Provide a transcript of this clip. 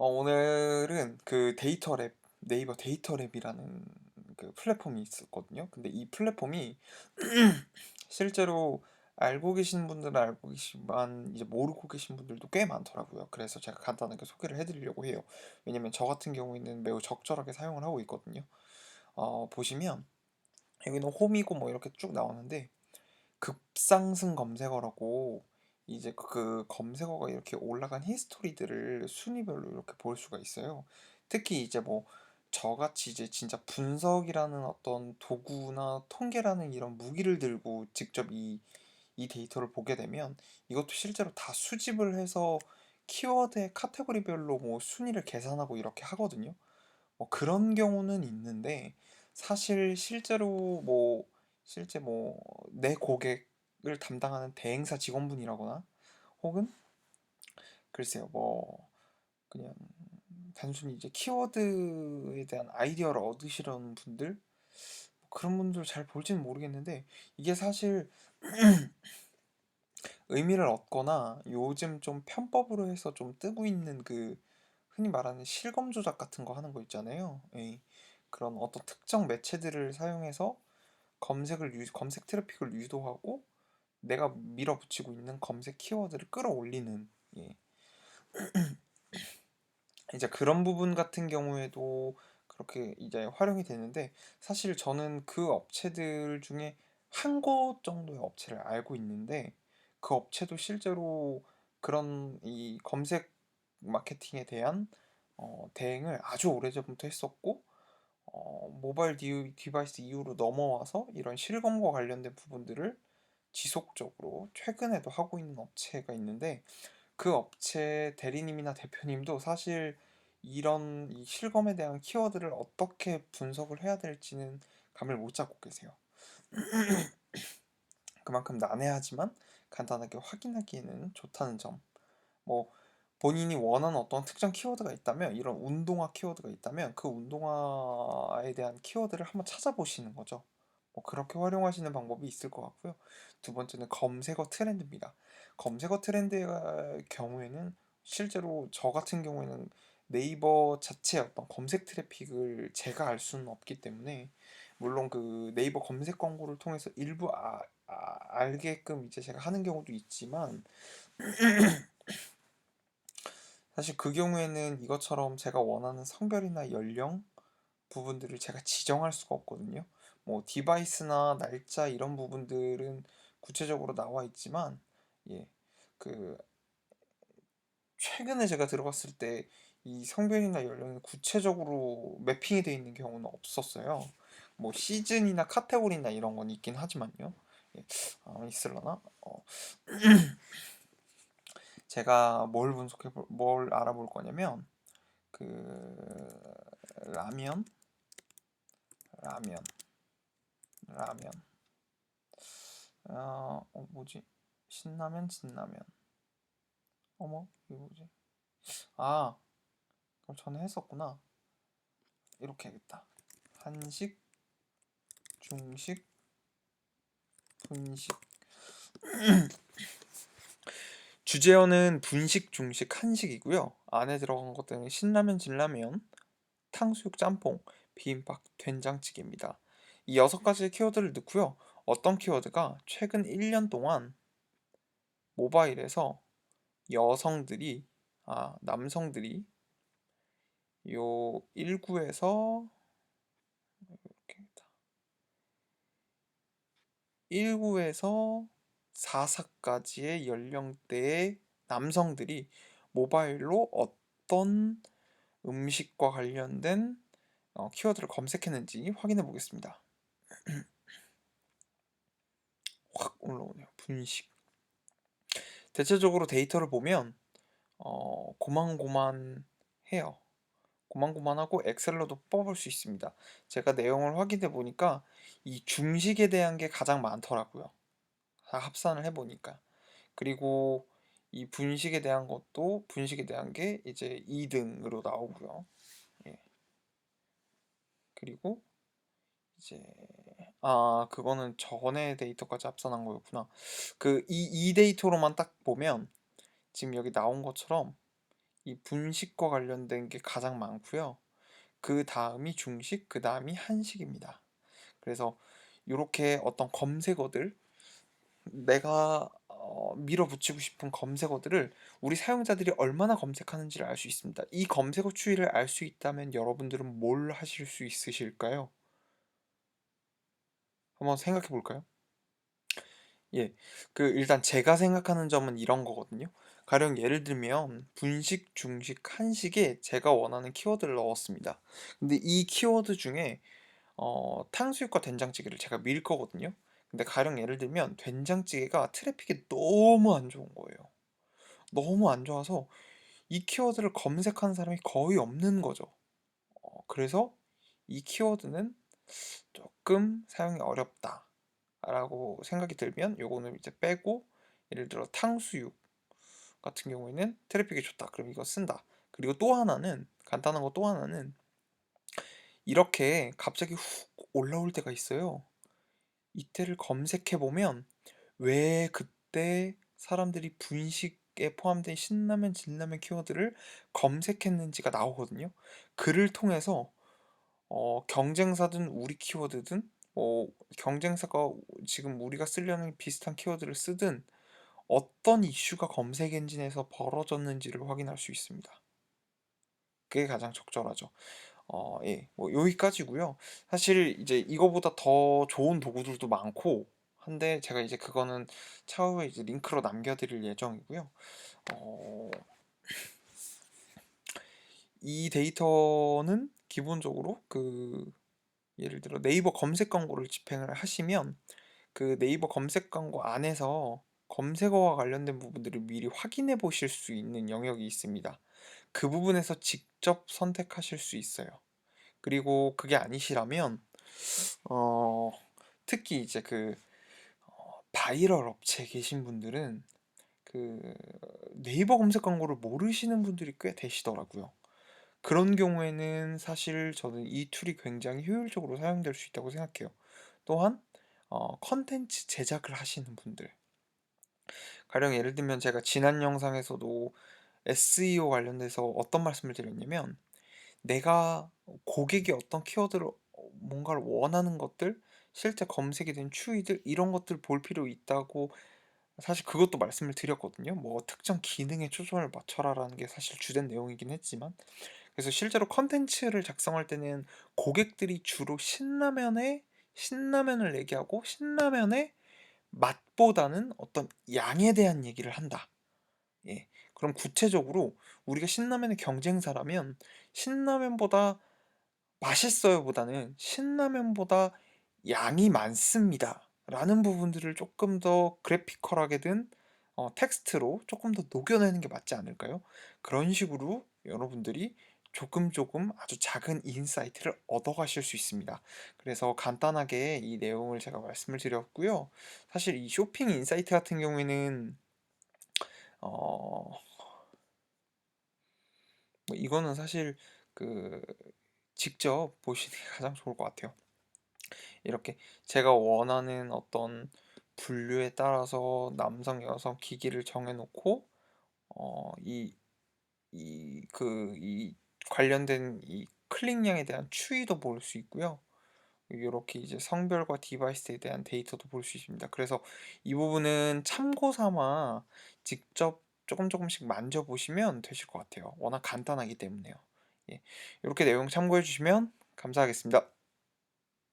어, 오늘은 그 데이터 랩, 네이버 데이터 랩이라는 그 플랫폼이 있었거든요. 근데 이 플랫폼이 실제로 알고 계신 분들은 알고 계시지만 이제 모르고 계신 분들도 꽤 많더라고요. 그래서 제가 간단하게 소개를 해드리려고 해요. 왜냐면 저 같은 경우에는 매우 적절하게 사용을 하고 있거든요. 어, 보시면 여기는 홈이고 뭐 이렇게 쭉 나오는데 급상승 검색어라고 이제 그 검색어가 이렇게 올라간 히스토리들을 순위별로 이렇게 볼 수가 있어요. 특히 이제 뭐 저같이 이제 진짜 분석이라는 어떤 도구나 통계라는 이런 무기를 들고 직접 이, 이 데이터를 보게 되면 이것도 실제로 다 수집을 해서 키워드의 카테고리별로 뭐 순위를 계산하고 이렇게 하거든요. 뭐 그런 경우는 있는데 사실 실제로 뭐 실제 뭐 내 고객 을 담당하는 대행사 직원분이라거나 혹은 글쎄요 뭐 그냥 단순히 이제 키워드에 대한 아이디어를 얻으시려는 분들 뭐 그런 분들 잘 볼지는 모르겠는데 이게 사실 의미를 얻거나 요즘 좀 편법으로 해서 좀 뜨고 있는 그 흔히 말하는 실검 조작 같은 거 하는 거 있잖아요. 예. 그런 어떤 특정 매체들을 사용해서 검색을 유, 검색 트래픽을 유도하고 내가 밀어붙이고 있는 검색 키워드를 끌어올리는 예. 이제 그런 부분 같은 경우에도 그렇게 이제 활용이 되는데 사실 저는 그 업체들 중에 한 곳 정도의 업체를 알고 있는데 그 업체도 실제로 그런 이 검색 마케팅에 대한 어, 대행을 아주 오래전부터 했었고 어, 모바일 디, 디바이스 이후로 넘어와서 이런 실검과 관련된 부분들을 지속적으로 최근에도 하고 있는 업체가 있는데 그 업체 대리님이나 대표님도 사실 이런 이 실검에 대한 키워드를 어떻게 분석을 해야 될지는 감을 못 잡고 계세요. 그만큼 난해하지만 간단하게 확인하기에는 좋다는 점. 뭐 본인이 원하는 어떤 특정 키워드가 있다면 이런 운동화 키워드가 있다면 그 운동화에 대한 키워드를 한번 찾아보시는 거죠. 뭐 그렇게 활용하시는 방법이 있을 것 같고요. 두 번째는 검색어 트렌드입니다. 검색어 트렌드의 경우에는 실제로 저 같은 경우에는 네이버 자체의 어떤 검색 트래픽을 제가 알 수는 없기 때문에 물론 그 네이버 검색 광고를 통해서 일부 아, 아, 알게끔 이제 제가 하는 경우도 있지만 사실 그 경우에는 이것처럼 제가 원하는 성별이나 연령 부분들을 제가 지정할 수가 없거든요. 뭐 디바이스나 날짜 이런 부분들은 구체적으로 나와 있지만 예. 그 최근에 제가 들어갔을 때 이 성별이나 연령이 구체적으로 매핑이 되어 있는 경우는 없었어요. 뭐 시즌이나 카테고리나 이런 건 있긴 하지만요. 예. 아, 있을라나? 어. 제가 뭘 분석해 볼, 뭘 알아볼 거냐면 그 라면 라면 라면. 어, 어 뭐지? 신라면 진라면. 어머 이게 뭐지? 아 그럼 전에 했었구나. 이렇게 해야겠다. 한식 중식 분식. 주재어는 분식, 중식, 한식이고요. 안에 들어간 것들은 신라면, 진라면, 탕수육, 짬뽕, 비빔밥, 된장찌개입니다. 이 여섯 가지 키워드를 넣고요. 어떤 키워드가 최근 1년 동안 모바일에서 여성들이, 아, 남성들이 요 1구에서 이렇게 1구에서 4사까지의 연령대의 남성들이 모바일로 어떤 음식과 관련된 어, 키워드를 검색했는지 확인해 보겠습니다. 확 올라오네요. 분식. 대체적으로 데이터를 보면 어, 고만고만해요. 고만고만하고 엑셀로도 뽑을 수 있습니다. 제가 내용을 확인해 보니까 이 중식에 대한 게 가장 많더라고요. 다 합산을 해 보니까 그리고 이 분식에 대한 것도 분식에 대한 게 이제 2등으로 나오고요. 예. 그리고 이제 아 그거는 전에 데이터까지 합산한 거였구나. 그 이 이 데이터로만 딱 보면 지금 여기 나온 것처럼 이 분식과 관련된 게 가장 많고요. 그 다음이 중식, 그 다음이 한식입니다. 그래서 이렇게 어떤 검색어들 내가 어, 밀어붙이고 싶은 검색어들을 우리 사용자들이 얼마나 검색하는지를 알 수 있습니다. 이 검색어 추이를 알 수 있다면 여러분들은 뭘 하실 수 있으실까요? 한번 생각해 볼까요? 예, 그 일단 제가 생각하는 점은 이런 거거든요. 가령 예를 들면 분식, 중식, 한식에 제가 원하는 키워드를 넣었습니다. 근데 이 키워드 중에 어, 탕수육과 된장찌개를 제가 밀 거거든요. 근데 가령 예를 들면 된장찌개가 트래픽이 너무 안 좋은 거예요. 너무 안 좋아서 이 키워드를 검색하는 사람이 거의 없는 거죠. 어, 그래서 이 키워드는 조금 사용이 어렵다. 라고 생각이 들면 요거는 이제 빼고 예를 들어 탕수육 같은 경우에는 트래픽이 좋다. 그럼 이거 쓴다. 그리고 또 하나는 간단한 거 또 하나는 이렇게 갑자기 훅 올라올 때가 있어요. 이때를 검색해 보면 왜 그때 사람들이 분식에 포함된 신라면, 진라면 키워드를 검색했는지가 나오거든요. 그를 통해서 어, 경쟁사든 우리 키워드든 뭐 경쟁사가 지금 우리가 쓰려는 비슷한 키워드를 쓰든 어떤 이슈가 검색 엔진에서 벌어졌는지를 확인할 수 있습니다. 그게 가장 적절하죠. 어, 예, 뭐 여기까지고요. 사실 이제 이거보다 더 좋은 도구들도 많고 한데 제가 이제 그거는 차후에 이제 링크로 남겨드릴 예정이고요. 어, 이 데이터는 기본적으로 그 예를 들어 네이버 검색 광고를 집행을 하시면 그 네이버 검색 광고 안에서 검색어와 관련된 부분들을 미리 확인해 보실 수 있는 영역이 있습니다. 그 부분에서 직접 선택하실 수 있어요. 그리고 그게 아니시라면 어, 특히 이제 그 어, 바이럴 업체에 계신 분들은 그 네이버 검색 광고를 모르시는 분들이 꽤 되시더라고요. 그런 경우에는 사실 저는 이 툴이 굉장히 효율적으로 사용될 수 있다고 생각해요. 또한 어, 컨텐츠 제작을 하시는 분들 가령 예를 들면 제가 지난 영상에서도 SEO 관련돼서 어떤 말씀을 드렸냐면 내가 고객이 어떤 키워드를 뭔가를 원하는 것들 실제 검색이 된 추이들 이런 것들 볼 필요 있다고 사실 그것도 말씀을 드렸거든요. 뭐 특정 기능에 초점을 맞춰라라는 게 사실 주된 내용이긴 했지만 그래서 실제로 컨텐츠를 작성할 때는 고객들이 주로 신라면에 신라면을 얘기하고 신라면의 맛보다는 어떤 양에 대한 얘기를 한다. 예. 그럼 구체적으로 우리가 신라면의 경쟁사라면 신라면보다 맛있어요 보다는 신라면보다 양이 많습니다. 라는 부분들을 조금 더 그래피컬하게든 어, 텍스트로 조금 더 녹여내는 게 맞지 않을까요? 그런 식으로 여러분들이 조금 조금 아주 작은 인사이트를 얻어가실 수 있습니다. 그래서 간단하게 이 내용을 제가 말씀을 드렸고요. 사실 이 쇼핑 인사이트 같은 경우에는 어, 뭐 이거는 사실 그 직접 보시는 게 가장 좋을 것 같아요. 이렇게 제가 원하는 어떤 분류에 따라서 남성, 여성 기기를 정해놓고 어, 이이그이 관련된 이 클릭량에 대한 추이도 볼 수 있고요. 이렇게 이제 성별과 디바이스에 대한 데이터도 볼 수 있습니다. 그래서 이 부분은 참고 삼아 직접 조금 조금씩 만져보시면 되실 것 같아요. 워낙 간단하기 때문에요. 예. 이렇게 내용 참고해 주시면 감사하겠습니다.